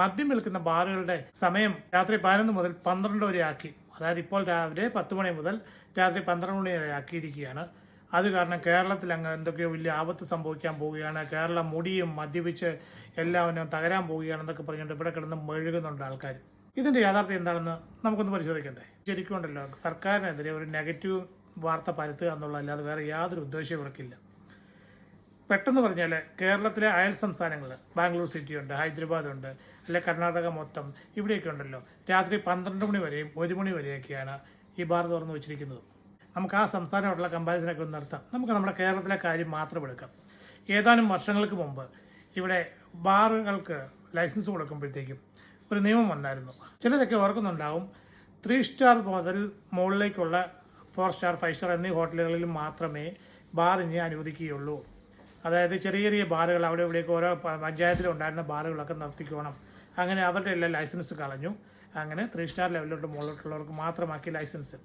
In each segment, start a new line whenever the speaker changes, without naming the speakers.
മദ്യം വിൽക്കുന്ന ബാറുകളുടെ സമയം രാത്രി പതിനൊന്ന് മുതൽ പന്ത്രണ്ട് വരെ ആക്കി. അതായത് ഇപ്പോൾ രാവിലെ പത്ത് മണി മുതൽ രാത്രി പന്ത്രണ്ട് മണി വരെ ആക്കിയിരിക്കുകയാണ്. അത് കാരണം കേരളത്തിൽ അങ്ങ് എന്തൊക്കെയോ വലിയ ആപത്ത് സംഭവിക്കാൻ പോവുകയാണ്. കേരളം മുടിയും മദ്യപിച്ച് എല്ലാവരും തകരാൻ പോവുകയാണെന്നൊക്കെ പറഞ്ഞുകൊണ്ട് ഇവിടെ കിടന്ന് മെഴുകുന്നുണ്ട് ആൾക്കാർ. ഇതിന്റെ യാഥാർത്ഥ്യം എന്താണെന്ന് നമുക്കൊന്ന് പരിശോധിക്കണ്ടേ? ശരിക്കും ഉണ്ടല്ലോ സർക്കാരിനെതിരെ ഒരു നെഗറ്റീവ് വാർത്ത പരത്തുക എന്നുള്ളതല്ലാതെ വേറെ യാതൊരു ഉദ്ദേശവും ഇവർക്കില്ല പെട്ടെന്ന് പറഞ്ഞാൽ കേരളത്തിലെ അയൽ സംസ്ഥാനങ്ങൾ ബാംഗ്ലൂർ സിറ്റി ഉണ്ട് ഹൈദരാബാദ് ഉണ്ട് അല്ലെ കർണാടക മൊത്തം ഇവിടെയൊക്കെ ഉണ്ടല്ലോ. രാത്രി പന്ത്രണ്ട് മണി വരെയും ഒരു മണി വരെയൊക്കെയാണ് ഈ ബാർ തുറന്നു വെച്ചിരിക്കുന്നത്. നമുക്ക് ആ സംസ്ഥാനമായിട്ടുള്ള കമ്പാരിസനൊക്കെ ഒന്ന് നടത്താം. നമുക്ക് നമ്മുടെ കേരളത്തിലെ കാര്യം മാത്രം എടുക്കാം. ഏതാനും വർഷങ്ങൾക്ക് മുമ്പ് ഇവിടെ ബാറുകൾക്ക് ലൈസൻസ് കൊടുക്കുമ്പോഴത്തേക്കും ഒരു നിയമം വന്നായിരുന്നു. ചിലരൊക്കെ ഓർക്കുന്നുണ്ടാവും ത്രീ സ്റ്റാർ മുതൽ മുകളിലേക്കുള്ള ഫോർ സ്റ്റാർ ഫൈവ് സ്റ്റാർ എന്നീ ഹോട്ടലുകളിൽ മാത്രമേ ബാർ ഇനി അനുവദിക്കുകയുള്ളൂ. അതായത് ചെറിയ ചെറിയ ബാറുകൾ അവിടെ ഇവിടെയൊക്കെ ഓരോ പഞ്ചായത്തിലുണ്ടായിരുന്ന ബാറുകളൊക്കെ നിർത്തിക്കോണം. അങ്ങനെ അവരുടെ എല്ലാം ലൈസൻസ് കളഞ്ഞു. അങ്ങനെ ത്രീ സ്റ്റാർ ലെവലിലോട്ട് മുകളിലോട്ടുള്ളവർക്ക് മാത്രമാക്കി ലൈസൻസ്.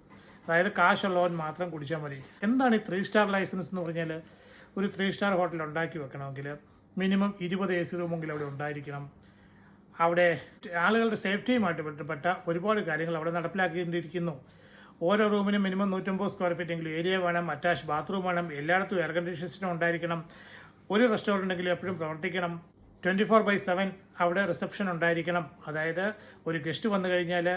അതായത് കാശുള്ളവൻ മാത്രം കുടിച്ചാൽ മതി. എന്താണ് ഈ ത്രീ സ്റ്റാർ ലൈസൻസ് എന്ന് പറഞ്ഞാൽ? ഒരു ത്രീ സ്റ്റാർ ഹോട്ടൽ ഉണ്ടാക്കി വെക്കണമെങ്കിൽ മിനിമം ഇരുപത് എ സി റൂമെങ്കിലും അവിടെ ഉണ്ടായിരിക്കണം. അവിടെ ആളുകളുടെ സേഫ്റ്റിയുമായിട്ട് ബന്ധപ്പെട്ട ഒരുപാട് കാര്യങ്ങൾ അവിടെ നടപ്പിലാക്കിയിരിക്കുന്നു ഓരോ റൂമിനും മിനിമം നൂറ്റമ്പത് സ്ക്വയർ ഫീറ്റ് എങ്കിലും ഏരിയ വേണം അറ്റാച്ച് ബാത്റൂം വേണം എല്ലായിടത്തും എയർ കണ്ടീഷൻ സിസ്റ്റം ഉണ്ടായിരിക്കണം. ഒരു റെസ്റ്റോറന്റെങ്കിലും എപ്പോഴും പ്രവർത്തിക്കണം. ട്വന്റി ഫോർ ബൈ സെവൻ അവിടെ റിസപ്ഷൻ ഉണ്ടായിരിക്കണം. അതായത് ഒരു ഗസ്റ്റ് വന്നു കഴിഞ്ഞാൽ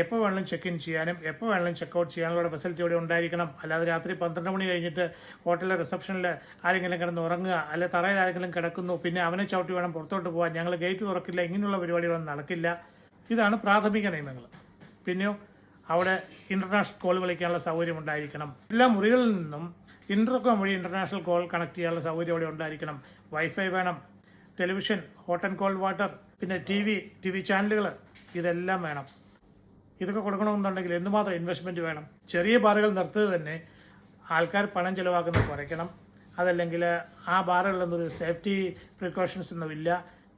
എപ്പോൾ വേണമെങ്കിലും ചെക്ക് ഇൻ ചെയ്യാനും എപ്പോൾ വേണമെങ്കിലും ചെക്ക് ഔട്ട് ചെയ്യാനുള്ള ഫെസിലിറ്റി ഇവിടെ ഉണ്ടായിരിക്കണം. അല്ലാതെ രാത്രി പന്ത്രണ്ട് മണി കഴിഞ്ഞിട്ട് ഹോട്ടലിലെ റിസപ്ഷനിൽ ആരെങ്കിലും കിടന്ന് ഉറങ്ങുക അല്ലെ തറയിൽ ആരെങ്കിലും കിടക്കുന്നു പിന്നെ അവനെ ചവിട്ടി വേണം പുറത്തോട്ട് പോകാൻ ഞങ്ങൾ ഗേറ്റ് തുറക്കില്ല ഇങ്ങനെയുള്ള പരിപാടികളൊന്നും നടക്കില്ല. ഇതാണ് പ്രാഥമിക നിയമങ്ങൾ പിന്നെയോ അവിടെ ഇന്റർനാഷണൽ കോൾ വിളിക്കാനുള്ള സൗകര്യം ഉണ്ടായിരിക്കണം. എല്ലാ മുറികളിൽ നിന്നും ഇന്റർകോം വഴി ഇന്റർനാഷണൽ കോൾ കണക്ട് ചെയ്യാനുള്ള സൗകര്യം അവിടെ ഉണ്ടായിരിക്കണം. വൈഫൈ വേണം television hot and cold water പിന്നെ ടി വി ടി വി ചാനലുകൾ ഇതെല്ലാം വേണം. ഇതൊക്കെ കൊടുക്കണമെന്നുണ്ടെങ്കിൽ എന്തുമാത്രം ഇൻവെസ്റ്റ്മെന്റ് വേണം? ചെറിയ ബാറുകൾ നിർത്തുക തന്നെ ആൾക്കാർ പണം ചെലവാക്കുന്നത് കുറയ്ക്കണം. അതല്ലെങ്കിൽ ആ ബാറുകളിൽ നിന്നൊരു സേഫ്റ്റി പ്രിക്കോഷൻസ് ഒന്നും ഇല്ല.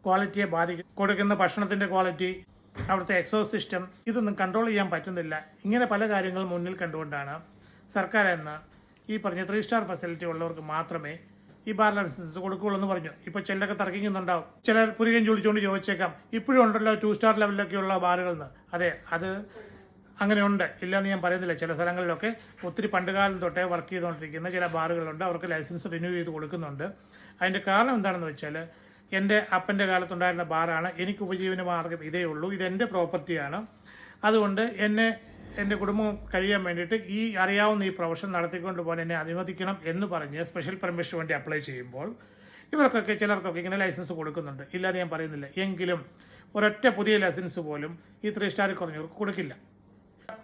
ക്വാളിറ്റിയെ ബാധിക്കും കൊടുക്കുന്ന ഭക്ഷണത്തിന്റെ ക്വാളിറ്റി അവിടുത്തെ എക്സോസ് സിസ്റ്റം ഇതൊന്നും കൺട്രോൾ ചെയ്യാൻ പറ്റുന്നില്ല. ഇങ്ങനെ പല കാര്യങ്ങൾ മുന്നിൽ കണ്ടുകൊണ്ടാണ് സർക്കാർ എന്ന് ഈ പറഞ്ഞ ത്രീ സ്റ്റാർ ഫെസിലിറ്റി ഉള്ളവർക്ക് മാത്രമേ ഈ ബാർ ലൈസൻസ് കൊടുക്കുകയുള്ളൂ എന്ന് പറഞ്ഞു. ഇപ്പൊ ചിലരൊക്കെ തർക്കിക്കുന്നുണ്ടാവും. ചിലർ പുരികം ചൊളിച്ചുകൊണ്ട് ചോദിച്ചേക്കാം ഇപ്പോഴും ഉണ്ടല്ലോ ടു സ്റ്റാർ ലെവലിലൊക്കെയുള്ള ബാറുകൾ എന്ന്? അതെ അത് അങ്ങനെയുണ്ട്. ഇല്ലെന്ന് ഞാൻ പറയുന്നില്ല. ചില സ്ഥലങ്ങളിലൊക്കെ ഒത്തിരി പണ്ടുകാലം തൊട്ടേ വർക്ക് ചെയ്തുകൊണ്ടിരിക്കുന്ന ചില ബാറുകളുണ്ട് അവർക്ക് ലൈസൻസ് റിന്യൂ ചെയ്ത് കൊടുക്കുന്നുണ്ട്. അതിന്റെ കാരണം എന്താണെന്ന് വെച്ചാൽ എന്റെ അപ്പന്റെ കാലത്തുണ്ടായിരുന്ന ബാറാണ്. എനിക്ക് ഉപജീവന മാർഗം ഇതേ ഉള്ളൂ. ഇതെന്റെ പ്രോപ്പർട്ടിയാണ്. അതുകൊണ്ട് എന്നെ എന്റെ കുടുംബം കഴിയാൻ വേണ്ടിയിട്ട് ഈ അറിയാവുന്ന ഈ പ്രൊഫഷൻ നടത്തിക്കൊണ്ട് പോകാൻ എന്നെ അനുവദിക്കണം എന്ന് പറഞ്ഞ് സ്പെഷ്യൽ പെർമിഷന് വേണ്ടി അപ്ലൈ ചെയ്യുമ്പോൾ ഇവർക്കൊക്കെ ചിലർക്കൊക്കെ ഇങ്ങനെ ലൈസൻസ് കൊടുക്കുന്നുണ്ട്. ഇല്ലാതെ ഞാൻ പറയുന്നില്ല. എങ്കിലും ഒരൊറ്റ പുതിയ ലൈസൻസ് പോലും ഈ ത്രീ സ്റ്റാർ കുറഞ്ഞവർക്ക് കൊടുക്കില്ല.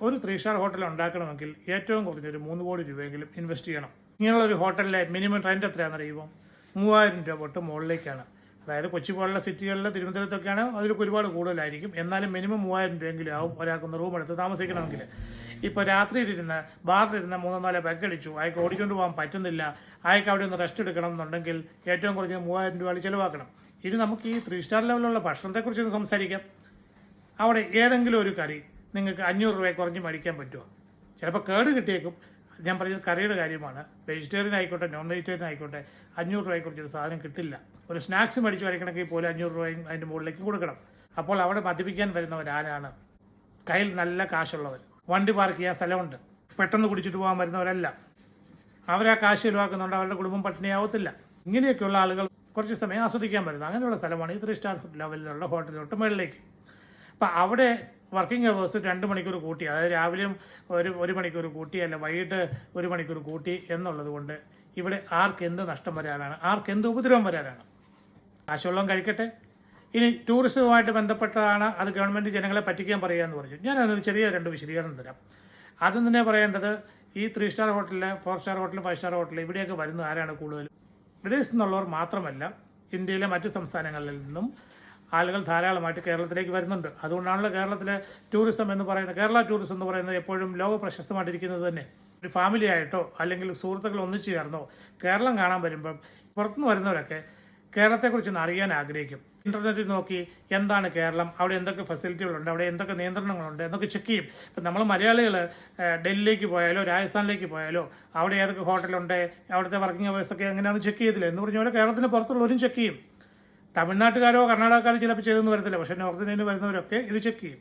ഒരു ത്രീ സ്റ്റാർ ഹോട്ടൽ ഉണ്ടാക്കണമെങ്കിൽ ഏറ്റവും കുറഞ്ഞൊരു മൂന്ന് കോടി രൂപയെങ്കിലും ഇൻവെസ്റ്റ് ചെയ്യണം. ഇങ്ങനെയുള്ള ഒരു ഹോട്ടലിലെ മിനിമം റെന്റ് അറിയുമ്പോൾ മൂവായിരം രൂപ തൊട്ട് മുകളിലേക്കാണ്. അതായത് കൊച്ചി പോലുള്ള സിറ്റികളിൽ തിരുവനന്തപുരത്തൊക്കെയാണ് അതിലൊക്കെ ഒരുപാട് കൂടുതലായിരിക്കും. എന്നാലും മിനിമം മൂവായിരം രൂപയെങ്കിലും ആവും ഒരാൾക്കൊന്ന് റൂം എടുത്ത് താമസിക്കണമെങ്കിൽ. ഇപ്പോൾ രാത്രിയിലിരുന്ന് ബാറിലിരുന്ന് മൂന്നോ നാലോ പെഗ് അടിച്ചു അയാൾക്ക് ഓടിച്ചുകൊണ്ട് പോകാൻ പറ്റുന്നില്ല അയാൾക്ക് അവിടെ ഒന്ന് റെസ്റ്റ് എടുക്കണം എന്നുണ്ടെങ്കിൽ ഏറ്റവും കുറഞ്ഞ മൂവായിരം രൂപ ചിലവാക്കണം. ഇനി നമുക്ക് ഈ ത്രീ സ്റ്റാർ ലെവലിലുള്ള ഭക്ഷണത്തെക്കുറിച്ച് ഒന്ന് സംസാരിക്കാം. അവിടെ ഏതെങ്കിലും ഒരു കറി നിങ്ങൾക്ക് അഞ്ഞൂറ് രൂപയെ കുറഞ്ഞ് മേടിക്കാൻ പറ്റുമോ? ചിലപ്പോൾ കേട് കിട്ടിയേക്കും. ഞാൻ പറഞ്ഞത് കറിയുടെ കാര്യമാണ്. വെജിറ്റേറിയൻ ആയിക്കോട്ടെ നോൺ വെജിറ്റേറിയൻ ആയിക്കോട്ടെ അഞ്ഞൂറ് രൂപയെ കുറിച്ചൊരു സാധനം കിട്ടില്ല. ഒരു സ്നാക്സ് മേടിച്ച് കഴിക്കണമെങ്കിൽ പോലും അഞ്ഞൂറ് രൂപയും അതിന്റെ മുകളിലേക്ക് കൊടുക്കണം. അപ്പോൾ അവിടെ മദ്യപിക്കാൻ വരുന്നവരാരാണ് കയ്യിൽ നല്ല കാശുള്ളവർ. വണ്ടി പാർക്ക് ചെയ്യാൻ സ്ഥലമുണ്ട്. പെട്ടെന്ന് കുടിച്ചിട്ട് പോകാൻ വരുന്നവരല്ല. അവരാ കാശ് ചിലവാക്കുന്നുണ്ട് അവരുടെ കുടുംബം പട്ടിണിയാവത്തില്ല. ഇങ്ങനെയൊക്കെയുള്ള ആളുകൾ കുറച്ച് സമയം ആസ്വദിക്കാൻ വരുന്നത് അങ്ങനെയുള്ള സ്ഥലമാണ് ഈ ത്രീ സ്റ്റാർ ലെവലിലുള്ള ഹോട്ടലിലോട്ട് മുകളിലേക്ക്. അപ്പം അവിടെ വർക്കിംഗ് അവേഴ്സ് രണ്ട് മണിക്കൂർ കൂട്ടി അതായത് രാവിലെയും ഒരു ഒരു മണിക്കൂർ കൂട്ടി അല്ല വൈകിട്ട് ഒരു മണിക്കൂർ കൂട്ടി എന്നുള്ളത് കൊണ്ട് ഇവിടെ ആർക്കെന്ത് നഷ്ടം വരാനാണ്? ആർക്കെന്ത് ഉപദ്രവം വരാനാണ്? കാശുള്ളവൻ കഴിക്കട്ടെ? ഇനി ടൂറിസവുമായിട്ട് ബന്ധപ്പെട്ടതാണ് അത് ഗവൺമെന്റ് ജനങ്ങളെ പറ്റിക്കാൻ പറയുക എന്ന് പറഞ്ഞു. ഞാൻ അതിന് ചെറിയ രണ്ട് വിശദീകരണം തരാം. ആദ്യം തന്നെ പറയേണ്ടത് ഈ ത്രീ സ്റ്റാർ ഹോട്ടലിൽ four star hotel five star ഹോട്ടലിൽ ഇവിടെയൊക്കെ വരുന്ന ആരാണ് കൂടുതലും? വിദേശത്തു നിന്നുള്ളവർ മാത്രമല്ല ഇന്ത്യയിലെ മറ്റ് സംസ്ഥാനങ്ങളിൽ നിന്നും ആളുകൾ ധാരാളമായിട്ട് കേരളത്തിലേക്ക് വരുന്നുണ്ട്. അതുകൊണ്ടാണല്ലോ കേരളത്തിലെ ടൂറിസം എന്ന് പറയുന്നത് കേരള ടൂറിസം എന്ന് പറയുന്നത് എപ്പോഴും ലോക പ്രശസ്തമായിട്ടിരിക്കുന്നത് തന്നെ. ഒരു ഫാമിലി ആയിട്ടോ അല്ലെങ്കിൽ സുഹൃത്തുക്കൾ ഒന്നിച്ചു ചേർന്നോ കേരളം കാണാൻ വരുമ്പം പുറത്തുനിന്ന് വരുന്നവരൊക്കെ കേരളത്തെക്കുറിച്ചൊന്ന് അറിയാൻ ആഗ്രഹിക്കും. ഇന്റർനെറ്റിൽ നോക്കി എന്താണ് കേരളം അവിടെ എന്തൊക്കെ ഫെസിലിറ്റികളുണ്ട് അവിടെ എന്തൊക്കെ നിയന്ത്രണങ്ങളുണ്ട് എന്നൊക്കെ ചെക്ക് ചെയ്യും. ഇപ്പം നമ്മൾ മലയാളികൾ ഡൽഹിയിലേക്ക് പോയാലോ രാജസ്ഥാനിലേക്ക് പോയാലോ അവിടെ ഏതൊക്കെ ഹോട്ടലുണ്ട് അവിടുത്തെ വർക്കിംഗ് അവേഴ്സ് ഒക്കെ എങ്ങനെയാണെന്ന് ചെക്ക് ചെയ്തില്ല എന്ന് പറഞ്ഞ പോലെ കേരളത്തിന് പുറത്തുള്ളവരും ചെക്ക് ചെയ്യും. തമിഴ്നാട്ടുകാരോ കർണാടകക്കാരോ ചിലപ്പോൾ ചെയ്തെന്ന് വരത്തില്ല പക്ഷേ നോർത്ത് ഇന്ത്യയിൽ വരുന്നവരൊക്കെ ഇത് ചെക്ക് ചെയ്യും.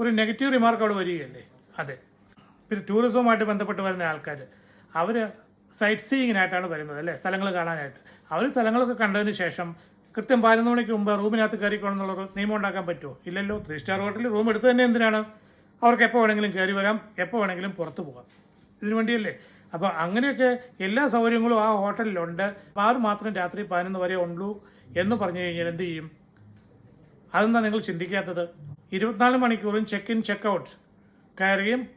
ഒരു നെഗറ്റീവ് റിമാർക്ക് അവിടെ വരികയല്ലേ? അതെ. പിന്നെ ടൂറിസവുമായിട്ട് ബന്ധപ്പെട്ട് വരുന്ന ആൾക്കാർ അവർ സൈറ്റ് സീയിങ്ങിനായിട്ടാണ് വരുന്നത് അല്ലേ? സ്ഥലങ്ങൾ കാണാനായിട്ട്. അവർ സ്ഥലങ്ങളൊക്കെ കണ്ടതിന് ശേഷം കൃത്യം പതിനൊന്ന് മണിക്ക് മുമ്പ് റൂമിനകത്ത് കയറിക്കോണം എന്നുള്ളൊരു നിയമം ഉണ്ടാക്കാൻ പറ്റുമോ? ഇല്ലല്ലോ. ത്രീ സ്റ്റാർ ഹോട്ടലിൽ റൂം എടുത്ത് തന്നെ എന്തിനാണ്? അവർക്ക് എപ്പോൾ വേണമെങ്കിലും കയറി വരാം എപ്പോൾ വേണമെങ്കിലും പുറത്തു പോകാം. ഇതിനു വേണ്ടിയല്ലേ? അപ്പോൾ അങ്ങനെയൊക്കെ എല്ലാ സൗകര്യങ്ങളും ആ ഹോട്ടലിലുണ്ട്. ബാർ മാത്രം രാത്രി പതിനൊന്ന് വരെ ഉള്ളൂ എന്ന് പറഞ്ഞു കഴിഞ്ഞാൽ എന്ത് ചെയ്യും? അതെന്താ നിങ്ങൾ ചിന്തിക്കാത്തത്? ഇരുപത്തിനാല് മണിക്കൂറും ചെക്ക് ഇൻ ചെക്ക് ഔട്ട് കയറുകയും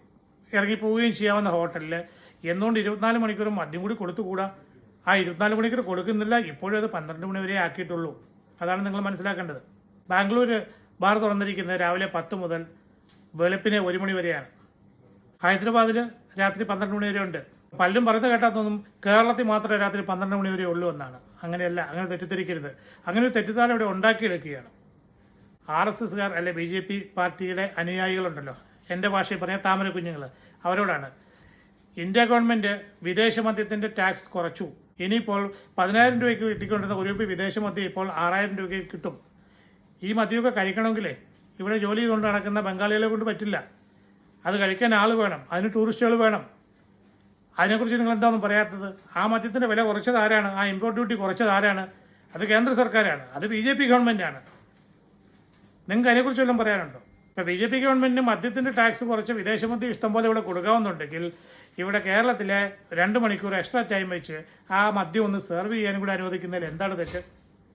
ഇറങ്ങിപ്പോവുകയും ചെയ്യാവുന്ന ഹോട്ടലിൽ എന്തുകൊണ്ട് ഇരുപത്തിനാല് മണിക്കൂർ മദ്യം കൂടി കൊടുത്തുകൂടാ? ആ ഇരുപത്തിനാല് മണിക്കൂർ കൊടുക്കുന്നില്ല. ഇപ്പോഴും അത് പന്ത്രണ്ട് മണി വരെ ആക്കിയിട്ടുള്ളൂ. അതാണ് നിങ്ങൾ മനസ്സിലാക്കേണ്ടത്. ബാംഗ്ലൂർ ബാർ തുറന്നിരിക്കുന്നത് രാവിലെ പത്ത് മുതൽ വെളുപ്പിനെ ഒരു മണി വരെയാണ്. ഹൈദരാബാദിൽ രാത്രി പന്ത്രണ്ട് മണി വരെ ഉണ്ട്. പലരും പറയുന്നത് കേട്ടാത്തൊന്നും തോന്നും കേരളത്തിൽ മാത്രമേ രാത്രി പന്ത്രണ്ട് മണി വരെ ഉള്ളൂ എന്നാണ്. അങ്ങനെയല്ല അങ്ങനെ തെറ്റിദ്ധരിക്കരുത്. അങ്ങനെ ഒരു തെറ്റിദ്ധാരണ ഇവിടെ ഉണ്ടാക്കിയെടുക്കുകയാണ്. ആർ എസ് എസ്കാർ അല്ലെ ബി ജെ പി പാർട്ടിയുടെ അനുയായികളുണ്ടല്ലോ. എന്റെ ഭാഷയിൽ പറയാം താമര കുഞ്ഞുങ്ങൾ അവരോടാണ്. ഇന്ത്യ ഗവൺമെന്റ് വിദേശ മദ്യത്തിന്റെ ടാക്സ് കുറച്ചു. ഇനിയിപ്പോൾ പതിനായിരം രൂപയ്ക്ക് കിട്ടിക്കൊണ്ടിരുന്ന ഒരു രൂപ വിദേശ മദ്യം ഇപ്പോൾ ആറായിരം രൂപയ്ക്ക് കിട്ടും. ഈ മദ്യമൊക്കെ കഴിക്കണമെങ്കിലേ ഇവിടെ ജോലി ചെയ്തുകൊണ്ട് നടക്കുന്ന ബംഗാളികളെ കൊണ്ട് പറ്റില്ല. അത് കഴിക്കാൻ ആൾ വേണം അതിന് ടൂറിസ്റ്റുകൾ വേണം. അതിനെക്കുറിച്ച് നിങ്ങൾ എന്താണെന്ന് പറയാത്തത്? ആ മദ്യത്തിന്റെ വില കുറച്ചത് ആരാണ്? ആ ഇമ്പോർട്ട് ഡ്യൂട്ടി കുറച്ചത് ആരാണ്? അത് കേന്ദ്ര സർക്കാരാണ്. അത് ബി ജെ പി ഗവൺമെന്റാണ്. നിങ്ങൾക്ക് അതിനെക്കുറിച്ച് വല്ലതും പറയാനുണ്ടോ? ഇപ്പൊ ബി ജെ പി ഗവൺമെന്റിന് മദ്യത്തിന്റെ ടാക്സ് കുറച്ച് വിദേശ മദ്യം ഇഷ്ടംപോലെ ഇവിടെ കൊടുക്കാവുന്നുണ്ടെങ്കിൽ ഇവിടെ കേരളത്തിലെ രണ്ട് മണിക്കൂർ എക്സ്ട്രാ ടൈം വെച്ച് ആ മദ്യം ഒന്ന് സെർവ് ചെയ്യാനും കൂടി അനുവദിക്കുന്നതിൽ എന്താണ് തെറ്റ്?